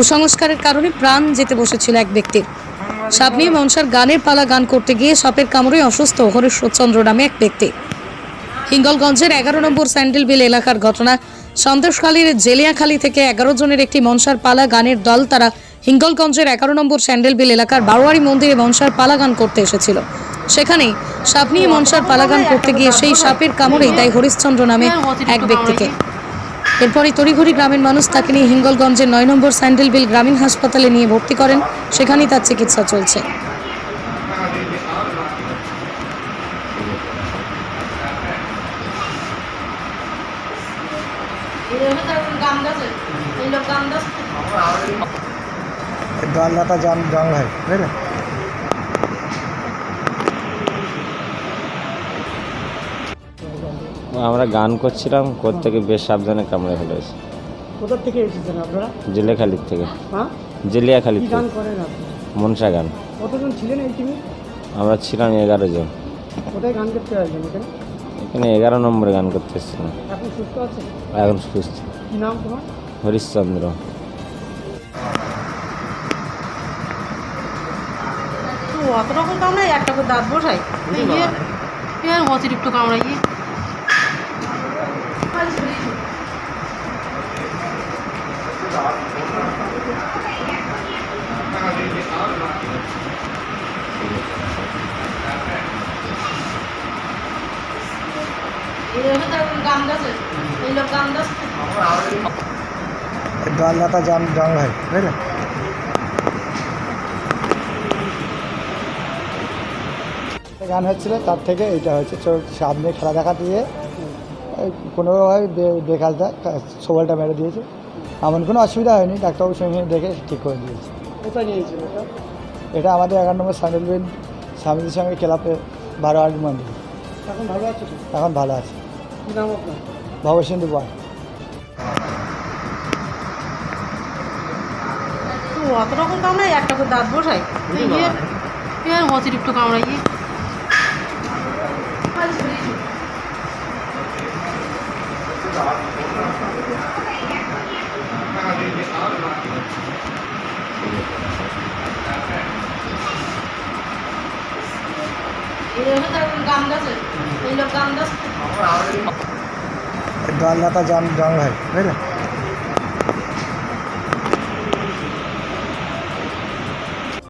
কুসংস্কারের কারণে প্রাণ যেতে বসেছিল এক ব্যক্তির সাপ নিয়ে মনসার গানের পালা গান করতে গিয়ে সাপের কামড়ে অসুস্থ হরিশ্বরচন্দ্র নামে এক ব্যক্তি। হিঙ্গলগঞ্জের এগারো নম্বর স্যান্ডেল বিল এলাকার ঘটনা। সন্দেশখালীর জেলিয়াখালী থেকে এগারো জনের একটি মনসার পালা গানের দল তারা হিঙ্গলগঞ্জের এগারো নম্বর স্যান্ডেল বিল এলাকার বারোয়ারি মন্দিরে মনসার পালা গান করতে এসেছিল। সেখানে সাপ নিয়ে মনসার পালা গান করতে গিয়ে সেই সাপের কামড়েই দেয় হরিশ্চন্দ্র নামে এক ব্যক্তিকে। এরপরই তড়িঘড়ি গ্রামের মানুষ তাকে নিয়ে হিঙ্গলগঞ্জের নয় নম্বর স্যান্ডেল বিল গ্রামীণ হাসপাতালে নিয়ে ভর্তি করেন। সেখানেই তার চিকিৎসা চলছে। আমরা গান করছিলাম করতে গিয়ে বেশ সাবধানে কামড়ে ফেলেছে। কোথা থেকে এসেছেন আপনারা? জেলেখালির থেকে। হ্যাঁ? জেলিয়াখালির কি গান থেকে। করেন মনসা গান। কতজন ছিলেন এই টিমে? আমরা ছিলাম এগারো জন। কোথায় গান করতে আসবেন এখানে? এখানে এগারো নম্বরে গান করতে এসেছিলাম। এখন সুস্থ আছেন? এখন সুস্থ। কি নাম তোমার? হরিশ্চন্দ্র। অত রকম কামড়াই একটা করে দাঁত বসাই ইয়ে অতিরিক্ত কামড়াই ইয়ে গান গাছে এই লোক গান গাছে দলদাতা জং জং হয় বুঝলে গান হচ্ছিল, তার থেকে এটা চোখ সামনে খেলা দেখা দিয়ে। কোনোভাবে বেকালটা সবলটা মেরে দিয়েছে। এমন কোনো অসুবিধা হয়নি ডাক্তারবাবু সঙ্গে সঙ্গে দেখে ঠিক করে দিয়েছে। কোথায় নিয়েছিল এটা? এটা আমাদের এগারো নম্বর স্যান্ডেল বিল স্বামীজির সঙ্গে ক্লাবে বারো আট মন্দির। এখন ভালো আছে এখন ভালো আছে। ভবসিন্ধু বল অত রকম কামড়াই একটা করে দাঁত বসাই ইয়ে অতিরিক্ত কামড়াই ইয়ে গান গাছে এই লোক গান গাছে দলদাতা জং জং হয় বুঝলে?